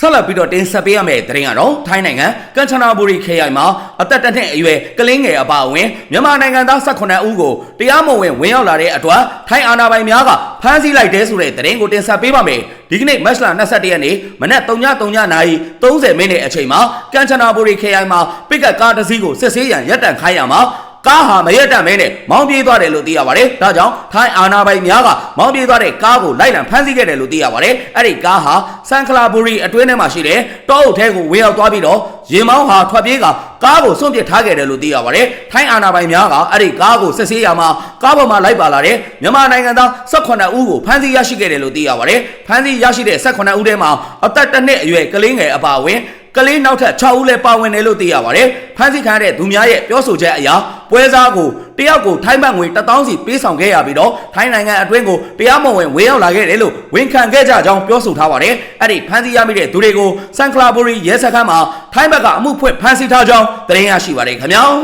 ဆက်လက်ပြီးတော့တင်ဆက်ပေးရမယ့်သတင်းကတော့ထိုင်းနိုင်ငံကမ်ချနာဘူရီခရိုင်မှာအသက်တစ်နှစ်အရွယ်ကလေးငယ်အပါအဝင်မြန်မာနိုင်ငံသား18ဦးကိုတရားမဝင်ဝင်ရောက်လာတဲ့အတွက်ထိုင်းအာဏာပိုင်များကဖမ်းဆီးလိုက်တဲ့ဆိုတဲ့သတင်းကိုတင်ဆက်ပေးပါမယ်။ဒီကနေ့မတ်လ21ရက်နေ့မနက်3:03နာရီ30မိနစ်အချိန်မှာကမ်ချနာဘူရီခရိုင်မှာပိတ်ကတ်ကားတစ်စီးကိုစစ်ဆေးရန်ရပ်တန့်ခိုင်းရမှာ ကားဟာမရက်တန့်မဲနဲ့မောင်းပြေးသွားတယ်လို့သိရပါတယ်။ဒါကြောင့်ထိုင်းအာဏာပိုင်များကမောင်းပြေးသွားတဲ့ကားကိုလိုက်လံဖမ်းဆီးခဲ့တယ်လို့သိရပါတယ်။အဲ့ဒီကားဟာဆန်ခလာဘူရီအတွင်းထဲမှာရှိတဲ့တောအုပ်ထဲကိုဝင်ရောက်သွားပြီးတော့ရင်မောင်းဟာထွက်ပြေးကကားကိုစွန့်ပစ်ထားခဲ့တယ်လို့သိရပါတယ်။ထိုင်းအာဏာပိုင်များကအဲ့ဒီကားကိုစစ်ဆေးရမှာကားပေါ်မှာလိုက်ပါလာတဲ့မြန်မာနိုင်ငံသား18ဦးကိုဖမ်းဆီးရရှိခဲ့တယ်လို့သိရပါတယ်။ဖမ်းဆီးရရှိတဲ့18ဦးထဲမှာအသက်တစ်နှစ်အရွယ်ကလေးငယ်အပါအဝင် ကလေးနောက်ထပ်6ဦးလည်းပါဝင်တယ်လို့သိရပါတယ်။ဖမ်းဆီးခံရတဲ့သူများရဲ့ပြောဆိုချက်အရပွဲစားကိုတယောက်ကိုထိုင်းဘတ်ငွေ1000စီပေးဆောင်ခဲ့ရပြီးတော့ထိုင်းနိုင်ငံအတွင်းကိုတရားမဝင်ဝင်ရောက်လာခဲ့တယ်လို့ဝန်ခံခဲ့ကြကြောင်းပြောဆိုထားပါတယ်။အဲ့ဒီဖမ်းဆီးရမိတဲ့သူတွေကိုစန်ကလာဘူရီရဲစခန်းမှာထိုင်းဘက်ကအမှုဖွင့်ဖမ်းဆီးထားကြောင်းသတင်းရရှိပါတယ်ခင်ဗျာ။